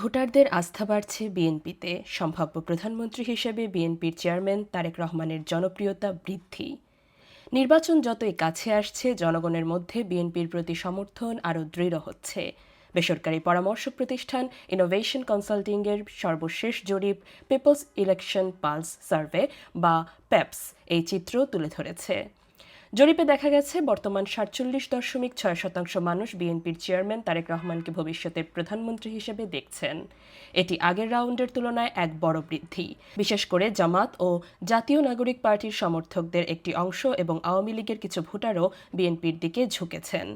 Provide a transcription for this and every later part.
ভোটারদের আস্থা বাড়ছে বিএনপিতে। সম্ভাব্য প্রধানমন্ত্রী হিসেবে বিএনপির চেয়ারম্যান তারেক রহমানের জনপ্রিয়তা বৃদ্ধি। নির্বাচন যতই কাছে আসছে, জনগণের মধ্যে বিএনপির প্রতি সমর্থন আরও দৃঢ় হচ্ছে। বেসরকারি পরামর্শ প্রতিষ্ঠান ইনোভেশন কনসাল্টিংয়ের সর্বশেষ জরিপ পিপলস ইলেকশন পালস সার্ভে বা প্যাপস এই চিত্র তুলে ধরেছে। জরিপে দেখা গেছে, বর্তমান সাতচল্লিশ দশমিক ছয় শতাংশ মানুষ বিএনপির চেয়ারম্যান তারেক রহমানকে ভবিষ্যতে প্রধানমন্ত্রী হিসেবে দেখছেন। এটি আগের রাউন্ডের তুলনায় এক বড় বৃদ্ধি। বিশেষ করে জামাত ও জাতীয় নাগরিক পার্টির সমর্থকদের একটি অংশ এবং আওয়ামী লীগের কিছু ভোটারও বিএনপির দিকে ঝুঁকেছেন।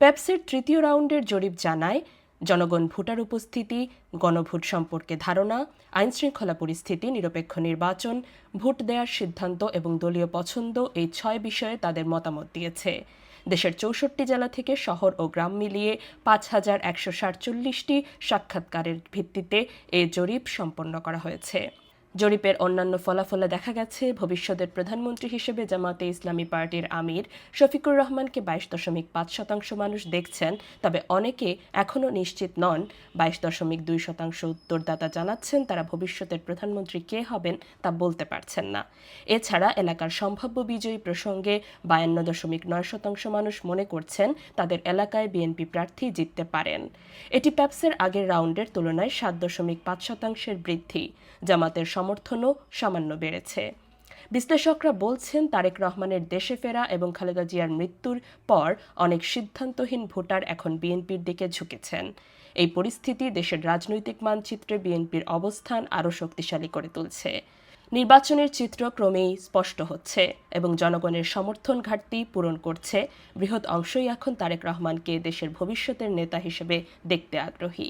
পেপসির তৃতীয় রাউন্ডের জরিপ জানায় জনগণ ভোটার উপস্থিতি, গণভোট সম্পর্কে ধারণা, আইনশৃঙ্খলা পরিস্থিতি, নিরপেক্ষ নির্বাচন, ভোট দেওয়ার সিদ্ধান্ত এবং দলীয় পছন্দ এই ছয় বিষয়ে তাদের মতামত দিয়েছে। দেশের চৌষট্টি জেলা থেকে শহর ও গ্রাম মিলিয়ে পাঁচ হাজার একশো সাতচল্লিশটি সাক্ষাৎকারের ভিত্তিতে এ জরিপ সম্পন্ন করা হয়েছে। জরিপের অন্যান্য ফলাফলে দেখা গেছে, ভবিষ্যতের প্রধানমন্ত্রী হিসেবে জামাতে ইসলামী পার্টির আমির শফিকুর রহমানকে বাইশ দশমিক পাঁচ শতাংশ মানুষ দেখছেন, তবে অনেকে এখনও নিশ্চিত নন। বাইশ দশমিক দুই শতাংশ উত্তরদাতা জানাচ্ছেন তারা ভবিষ্যতের প্রধানমন্ত্রী কে হবেন তা বলতে পারছেন না। এছাড়া এলাকার সম্ভাব্য বিজয়ী প্রসঙ্গে বায়ান্ন দশমিক নয় শতাংশ মানুষ মনে করছেন তাদের এলাকায় বিএনপি প্রার্থী জিততে পারেন। এটি প্যাপসের আগের রাউন্ডের তুলনায় সাত দশমিক পাঁচ শতাংশের বৃদ্ধি। জামাতের সমর্থনও সামান্য বেড়েছে। বিশ্লেষকরা বলছেন, তারেক রহমানের দেশে ফেরা এবং খালেদা জিয়ার মৃত্যুর পর অনেক সিদ্ধান্তহীন ভোটার এখন বিএনপির দিকে ঝুঁকেছেন। এই পরিস্থিতি দেশের রাজনৈতিক মানচিত্রে বিএনপির অবস্থান আরও শক্তিশালী করে তুলছে। নির্বাচনের চিত্র ক্রমেই স্পষ্ট হচ্ছে এবং জনগণের সমর্থন ঘাটতি পূরণ করছে। বৃহৎ অংশই এখন তারেক রহমানকে দেশের ভবিষ্যতের নেতা হিসেবে দেখতে আগ্রহী।